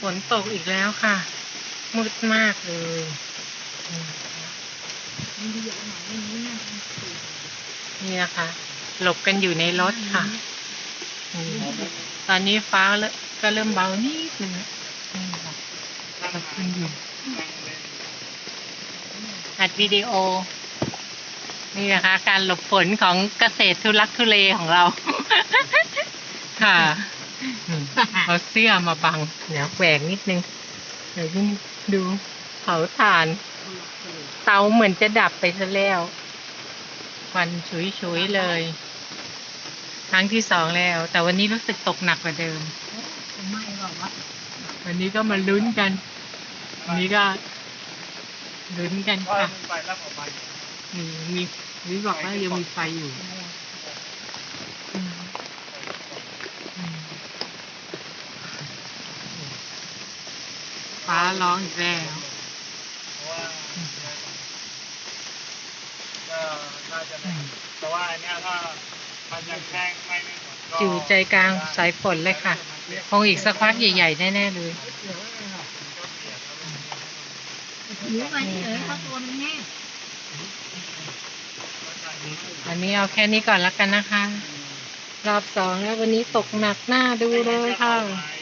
ฝนตกอีกแล้วค่ะ มืดมากเลยนี่นะคะหลบกันอยู่ในรถค่ะ ตอนนี้ฟ้าเริ่มก็เริ่มเบานิดนึงหลบกันอยู่อัดวิดีโอ นี่นะคะ การหลบฝนของเกษตรทุลักทุเลของเรา ค่ะ เอาเสื้อมาบังเดี๋ยวแหวกนิดนึงเดี๋ยวนี่ดูเผาถ่าน เตาเหมือนจะดับไปซะแล้วควันฉุยๆเลย ครั้งที่สองแล้ว แต่วันนี้รู้สึกตกหนักกว่าเดิม ไม้หรอวะวันนี้ก็มาลุ้นกันวันนี้ก็ลุ้นกันค่ะอืมมีวิบอกว่ายังมีไฟอยู่อืมอืม ฟ้าร้องอีกแล้วก็น่าจะไม่แต่ว่าอันเนี้ยถ้ามันยังแห้งไม่ไม่หมดก็อยู่ใจกลางสายฝนเลยค่ะ คงอีกสักพักใหญ่ ๆ แน่ ๆ เลยถือไปเฉยเพราะตัวมันแห้งวันนี้เอาแค่นี้ก่อนแล้วกันนะคะ รอบสองแล้ววันนี้ตกหนักหน้าดูเลยค่ะ